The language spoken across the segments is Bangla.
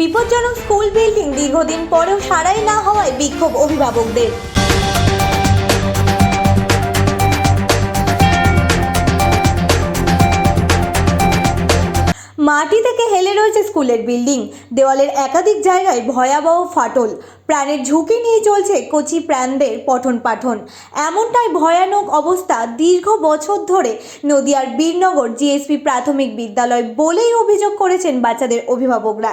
বিপজ্জনক স্কুল বিল্ডিং দীর্ঘদিন পরেও সারাই না হওয়ায় বিক্ষোভ অভিভাবকদের। মাটি থেকে হেলে রয়েছে স্কুলের বিল্ডিং। দেওয়ালের একাধিক জায়গায় ভয়াবহ ফাটল। প্রাণের ঝুঁকি নিয়ে চলছে কচি প্রাণদের পঠন পাঠন এমনটাই ভয়ানক অবস্থা দীর্ঘ বছর ধরে নদিয়ার বীরনগর জিএসপি প্রাথমিক বিদ্যালয় বলেই অভিযোগ করেছেন বাচ্চাদের অভিভাবকরা।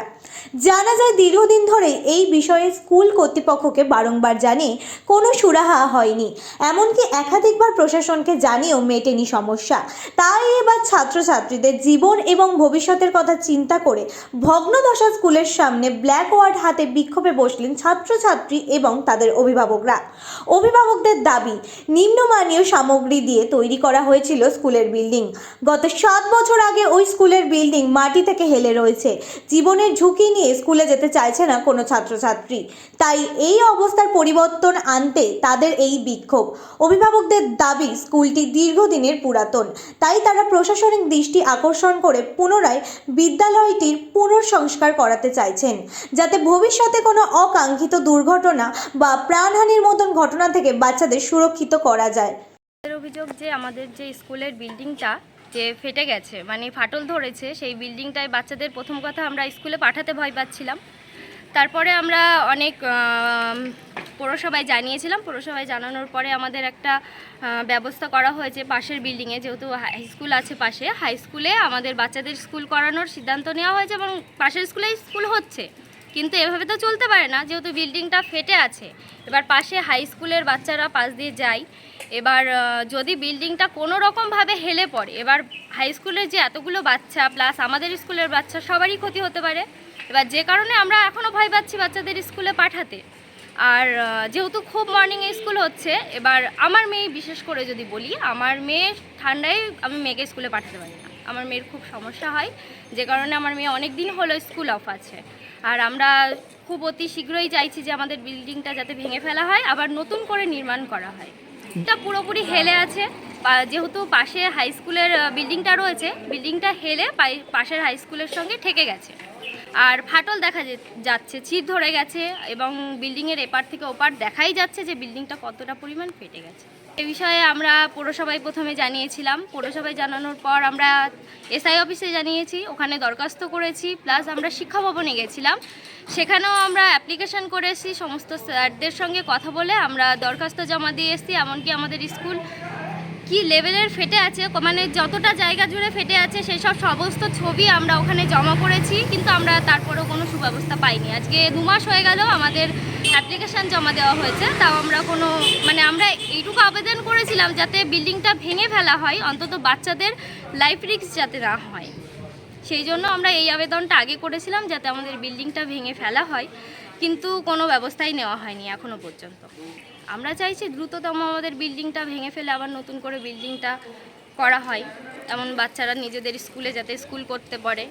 জানা যায়, দীর্ঘদিন ধরে এই বিষয়ে স্কুল কর্তৃপক্ষকে বারংবার জানিয়ে কোনো সুরাহা হয়নি। এমনকি একাধিকবার প্রশাসনকে জানিয়েও মেটেনি সমস্যা। তাই এবার ছাত্রছাত্রীদের জীবন এবং ভবিষ্যতের কথা চিন্তা করে ভগ্নদশা স্কুলের সামনে ব্ল্যাক ওয়ার্ড হাতে বিক্ষোভে বসলেন ছাত্রছাত্রী এবং তাদের অভিভাবকরা। অভিভাবকদের দাবি, নিম্নমানীয় সামগ্রী দিয়ে তৈরি করা হয়েছিল স্কুলের বিল্ডিং। গত সাত বছর আগে ওই স্কুলের বিল্ডিং মাটি থেকে হেলে রয়েছে। জীবনের ঝুঁকি নিয়ে স্কুলে যেতে চাইছে না কোনো ছাত্রছাত্রী। তাই এই অবস্থার পরিবর্তন আনতে তাদের এই বিক্ষোভ। অভিভাবকদের দাবি, স্কুলটি দীর্ঘদিনের পুরাতন। তাই তারা প্রশাসনিক দৃষ্টি আকর্ষণ করে পুনরায় বিদ্যালয়টির পুনঃসংস্কার করাতে চাইছেন। যাতে ভবিষ্যতে কোনো অকাঙ্ক্ষিত দুর্ঘটনা বা প্রাণহানির মতন ঘটনা থেকে বাচ্চাদের সুরক্ষিত করা যায়। অভিযোগ যে আমাদের যে স্কুলের বিল্ডিংটা যে ফেটে গেছে মানে ফাটল ধরেছে, সেই বিল্ডিংটায় বাচ্চাদের প্রথম কথা আমরা স্কুলে পাঠাতে ভয় পাচ্ছিলাম। তারপরে আমরা অনেক পৌরসভায় জানিয়েছিলাম। পৌরসভায় জানানোর পরে আমাদের একটা ব্যবস্থা করা হয়েছে পাশের বিল্ডিংয়ে, যেহেতু হাই স্কুল আছে পাশে। হাই স্কুলে আমাদের বাচ্চাদের স্কুল করানোর সিদ্ধান্ত নেওয়া হয়েছে এবং পাশের স্কুলেই স্কুল হচ্ছে। কিন্তু এভাবে তো চলতে পারে না, যেহেতু বিল্ডিংটা ফেটে আছে। এবার পাশে হাই স্কুলের বাচ্চারা পাশ দিয়ে যায়। এবার যদি বিল্ডিংটা কোনো রকমভাবে হেলে পড়ে, এবার হাই স্কুলের যে এতগুলো বাচ্চা প্লাস আমাদের স্কুলের বাচ্চা, সবারই ক্ষতি হতে পারে। এবার যে কারণে আমরা এখনও ভয় পাচ্ছি বাচ্চাদের স্কুলে পাঠাতে। আর যেহেতু খুব মর্নিংয়ে স্কুল হচ্ছে, এবার আমার মেয়ে, বিশেষ করে যদি বলি, আমার মেয়ে ঠান্ডায় আমি মেয়েকে স্কুলে পাঠাতে পারি না। আমার মেয়ের খুব সমস্যা হয়, যে কারণে আমার মেয়ে অনেক দিন হলো স্কুল অফ আছে। আর আমরা খুব অতি শীঘ্রই চাইছি যে আমাদের বিল্ডিংটা যাতে ভেঙে ফেলা হয়, আবার নতুন করে নির্মাণ করা হয়। এটা পুরোপুরি হেলে আছে যেহেতু পাশে হাই স্কুলের বিল্ডিংটা রয়েছে, বিল্ডিংটা হেলে পাশের হাই স্কুলের সঙ্গে ঠেকে গেছে। আর ফাটল দেখা যাচ্ছে চির ধরে গেছে এবং বিল্ডিংয়ের এপার থেকে ওপার দেখাই যাচ্ছে যে বিল্ডিংটা কতটা পরিমাণ ফেটে গেছে। এ বিষয়ে আমরা পৌরসভায় প্রথমে জানিয়েছিলাম। পৌরসভায় জানানোর পর আমরা এসআই অফিসে জানিয়েছি, ওখানে দরখাস্ত করেছি, প্লাস আমরা শিক্ষা ভবনে গেছিলাম। সেখানেও আমরা অ্যাপ্লিকেশন করেছি, সমস্ত স্যারদের সঙ্গে কথা বলে আমরা দরখাস্ত জমা দিয়ে এসেছি, এমনকি আমাদের স্কুল কি লেভেলের ফেটে আছে মানে যতটা জায়গা জুড়ে ফেটে আছে সেই সব সমস্ত ছবি আমরা ওখানে জমা করেছি, কিন্তু আমরা তারপরেও কোনো সুব্যবস্থা পাইনি। আজকে দু মাস হয়ে গেল আমাদের অ্যাপ্লিকেশান জমা দেওয়া হয়েছে, তাও আমরা কোনো মানে আমরা এইটুকু আবেদন করেছিলাম যাতে বিল্ডিংটা ভেঙে ফেলা হয়, অন্তত বাচ্চাদের লাইফ রিস্ক যাতে না হয়। সেই জন্য আমরা এই আবেদনটা আগে করেছিলাম যাতে আমাদের বিল্ডিংটা ভেঙে ফেলা হয়। কিন্তু কোনো ব্যবস্থাই নেওয়া হয়নি এখনও পর্যন্ত। আমরা চাইছি দ্রুততম আমাদের বিল্ডিংটা ভেঙে ফেলে আবার নতুন করে বিল্ডিংটা করা হয়। এমন বাচ্চারা নিজেদের স্কুলে যাতে স্কুল করতে পারে।